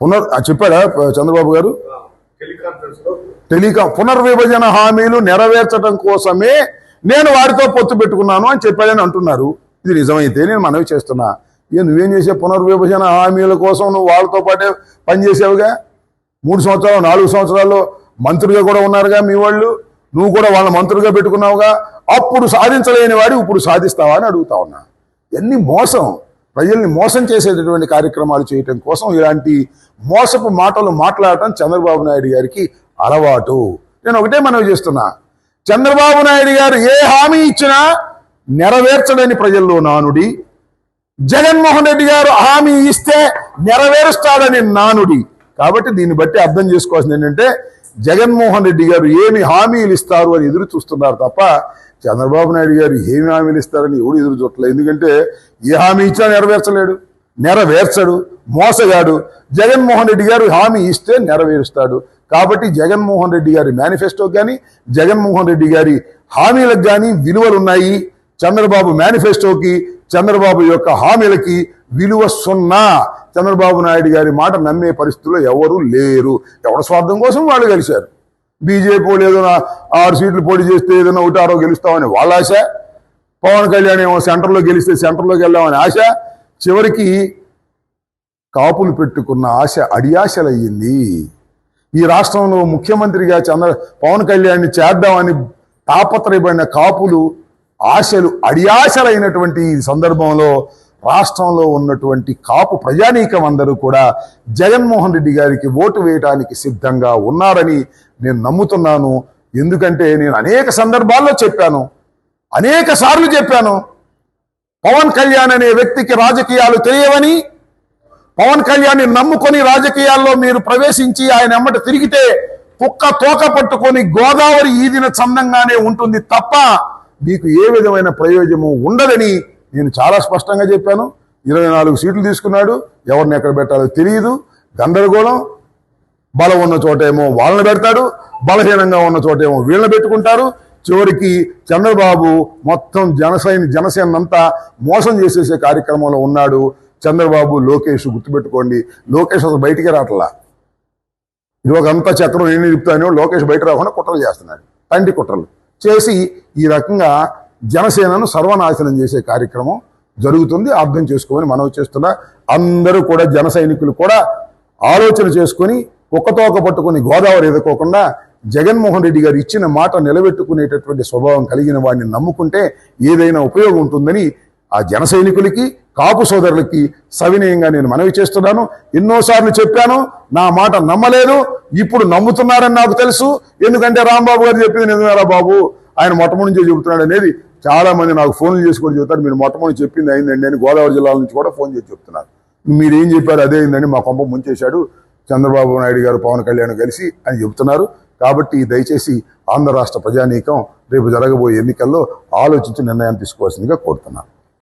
పునర్ చెప్పాడా చంద్రబాబు గారు? టెలికాం పునర్విభజన హామీలు నెరవేర్చడం కోసమే నేను వారితో పొత్తు పెట్టుకున్నాను అని చెప్పాడని అంటున్నారు. ఇది నిజమైతే నేను మనవి చేస్తున్నా. ఇక నువ్వేం చేసే పునర్విభజన హామీల కోసం నువ్వు వాళ్ళతో పాటే పనిచేసావుగా మూడు సంవత్సరాలు నాలుగు సంవత్సరాల్లో మంత్రిగా కూడా ఉన్నారుగా మీ వాళ్ళు? నువ్వు కూడా వాళ్ళ మంత్రులుగా పెట్టుకున్నావుగా? అప్పుడు సాధించలేని వాడు ఇప్పుడు సాధిస్తావా అని అడుగుతా ఉన్నా. ఎన్ని మోసం. ప్రజల్ని మోసం చేసేటటువంటి కార్యక్రమాలు చేయటం కోసం ఇలాంటి మోసపు మాటలు మాట్లాడటం చంద్రబాబు నాయుడు గారికి అలవాటు. నేను ఒకటే మనవి చేస్తున్నా. చంద్రబాబు నాయుడు గారు ఏ హామీ ఇచ్చినా నెరవేర్చడని ప్రజల్లో నానుడి. జగన్మోహన్ రెడ్డి గారు హామీ ఇస్తే నెరవేరుస్తాడని నానుడి. కాబట్టి దీన్ని బట్టి అర్థం చేసుకోవాల్సింది ఏంటంటే జగన్మోహన్ రెడ్డి గారు ఏమి హామీలు ఇస్తారు అని ఎదురు చూస్తున్నారు తప్ప చంద్రబాబు నాయుడు గారు ఏమి హామీలు ఇస్తారని ఎవడు ఎదురు చూడలేదు ఎందుకంటే ఏ హామీ ఇచ్చినా నెరవేర్చలేడు నెరవేర్చడు మోసగాడు. జగన్మోహన్ రెడ్డి గారు హామీ ఇస్తే నెరవేరుస్తాడు. కాబట్టి జగన్మోహన్ రెడ్డి గారి మేనిఫెస్టోకి కానీ జగన్మోహన్ రెడ్డి గారి హామీలకు కానీ విలువలు ఉన్నాయి చంద్రబాబు మేనిఫెస్టోకి చంద్రబాబు యొక్క హామీలకి విలువ సున్నా. చంద్రబాబు నాయుడు గారి మాట నమ్మే పరిస్థితుల్లో ఎవరు లేరు. ఎవరి స్వార్థం కోసం వాళ్ళు గెలిచారు. బీజేపీ వాళ్ళు ఏదైనా ఆరు సీట్లు పోటీ చేస్తే ఏదైనా ఒకటి ఆరో గెలుస్తామని వాళ్ళ ఆశ. పవన్ కళ్యాణ్ ఏమో సెంటర్లో గెలిస్తే సెంటర్లోకి వెళ్దామని ఆశ. చివరికి కాపులు పెట్టుకున్న ఆశ అడియాశలయ్యింది. ఈ రాష్ట్రంలో ముఖ్యమంత్రిగా చంద్ర పవన్ కళ్యాణ్ని చేద్దామని తాపత్రయపడిన కాపులు ఆశలు అడియాశలైనటువంటి ఈ సందర్భంలో రాష్ట్రంలో ఉన్నటువంటి కాపు ప్రజానీకం అందరూ కూడా జగన్మోహన్ రెడ్డి గారికి ఓటు వేయడానికి సిద్ధంగా ఉన్నారని నేను నమ్ముతున్నాను. ఎందుకంటే నేను అనేక సందర్భాల్లో చెప్పాను. అనేక సార్లు చెప్పాను. పవన్ కళ్యాణ్ అనే వ్యక్తికి రాజకీయాలు తెలియవని పవన్ కళ్యాణ్ని నమ్ముకొని రాజకీయాల్లో మీరు ప్రవేశించి ఆయన ఎమ్మట తిరిగితే కుక్క తోక పట్టుకొని గోదావరి ఈదిన చందంగానే ఉంటుంది తప్ప మీకు ఏ విధమైన ప్రయోజనం ఉండదని నేను చాలా స్పష్టంగా చెప్పాను. ఇరవై నాలుగు సీట్లు తీసుకున్నాడు. ఎవరిని ఎక్కడ పెట్టాలో తెలియదు గందరగోళం. బలం ఉన్న చోటేమో వాళ్ళని పెడతాడు. బలహీనంగా ఉన్న చోటేమో వీళ్ళని పెట్టుకుంటారు. చివరికి చంద్రబాబు మొత్తం జనసేన జనసేన అంతా మోసం చేసేసే కార్యక్రమంలో ఉన్నాడు. చంద్రబాబు లోకేష్ గుర్తుపెట్టుకోండి. లోకేష్ అసలు బయటికి రావట్లా. ఇది చక్రం నేను చెప్తాను లోకేష్ బయట రాకుండా కుట్రలు చేస్తున్నాడు. తండ్రి కుట్రలు. చేసి ఈ రకంగా జనసేనను సర్వనాశనం చేసే కార్యక్రమం జరుగుతుంది. అర్థం చేసుకోమని మనవి చేస్తున్నా. అందరూ కూడా జన సైనికులు కూడా ఆలోచన చేసుకొని కుక్కతోక పట్టుకుని గోదావరి ఎదుర్కోకుండా జగన్మోహన్ రెడ్డి గారు ఇచ్చిన మాట నిలబెట్టుకునేటటువంటి స్వభావం కలిగిన వాడిని నమ్ముకుంటే ఏదైనా ఉపయోగం ఉంటుందని ఆ జన సైనికులకి కాపు సోదరులకి సవినయంగా నేను మనవి చేస్తున్నాను. ఎన్నోసార్లు చెప్పాను నా మాట నమ్మలేదు ఇప్పుడు నమ్ముతున్నారని నాకు తెలుసు. ఎందుకంటే రాంబాబు గారు చెప్పింది నిజమేరా బాబు? ఆయన మొట్టమొదటి నుంచే చెబుతున్నాడు అనేది చాలామంది నాకు ఫోన్లు చేసి కూడా చెబుతారు మీరు మొట్టమొదటి చెప్పింది అయిందండి అని గోదావరి జిల్లాల నుంచి కూడా ఫోన్ చేసి చెప్తున్నారు. మీరు ఏం చెప్పారు అదే అయిందని మా కొంప ముంచేశాడు చంద్రబాబు నాయుడు గారు పవన్ కళ్యాణ్ కలిసి అని చెబుతున్నారు. కాబట్టి దయచేసి ఆంధ్ర రాష్ట్ర ప్రజానీకం రేపు జరగబోయే ఎన్నికల్లో ఆలోచించి నిర్ణయం తీసుకోవాల్సిందిగా కోరుతున్నాను.